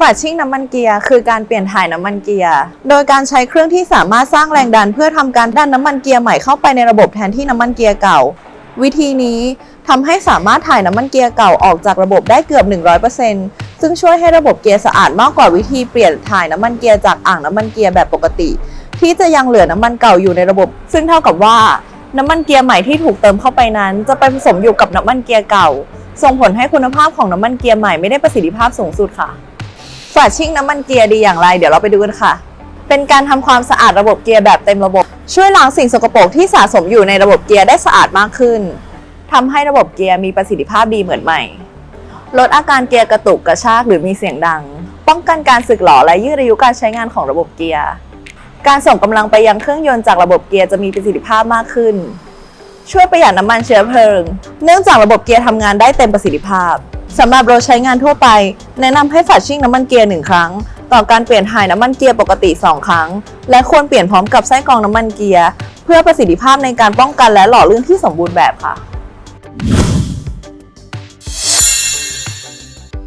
ฝาชิ่งน้ำมันเกียร์คือการเปลี่ยนถ่ายน้ำมันเกียร์ โดยการใช้เครื่องที่สามารถสร้างแรงดัน เพื่อทำการดันน้ำมันเกียร์ใหม่เข้าไปในระบบแทนที่น้ำมันเกียร์เก่า วิธีนี้ทำให้สามารถถ่ายน้ำมันเกียร์เก่าออกจากระบบได้เกือบ 100%ซึ่งช่วยให้ระบบเกียร์สะอาดมากกว่าวิธีเปลี่ยนถ่ายน้ำมันเกียร์จากอ่างน้ำมันเกียร์แบบปกติ ที่จะยังเหลือน้ำมันเก่าอยู่ในระบบ ซึ่งเท่ากับว่าน้ำมันเกียร์ใหม่ที่ถูกเติมเข้าไปนั้น จะไปผสมอยู่กับน้ำมันเกียร์เก่า ส่งผลให้คุณภาพของน้ำมันเกียร์ใหม่ไม่ได้ประสิทธิภาพสูงสุดค่ะ ฝาชิ่งน้ำมันเกียร์ดีอย่างไร เดี๋ยวเราไปดูกันค่ะ เป็นการทำความสะอาดระบบเกียร์แบบเต็มระบบ ช่วยล้างสิ่งสกปรกที่สะสมอยู่ในระบบเกียร์ได้สะอาดมากขึ้นทำให้ระบบเกียร์มีประสิทธิภาพดีเหมือนใหม่ ลดอาการเกียร์กระตุกกระชากหรือมีเสียงดัง ป้องกันการสึกหรอและยืดอายุการใช้งานของระบบเกียร์ การส่งกำลังไปยังเครื่องยนต์จากระบบเกียร์จะมีประสิทธิภาพมากขึ้น ช่วยประหยัดน้ำมันเชื้อเพลิง เนื่องจากระบบเกียร์ทำงานได้เต็มประสิทธิภาพ สำหรับรถใช้งานทั่วไป แนะนำให้ฝาชิ่งน้ำมันเกียร์หนึ่งครั้ง ต่อการเปลี่ยนถ่ายน้ำมันเกียร์ปกติ 2 ครั้ง และควรเปลี่ยนพร้อมกับไส้กรองน้ำมันเกียร์ เพื่อประสิทธิภาพในการป้องกันและหล่อลื่นที่สมบูรณ์แบบค่ะ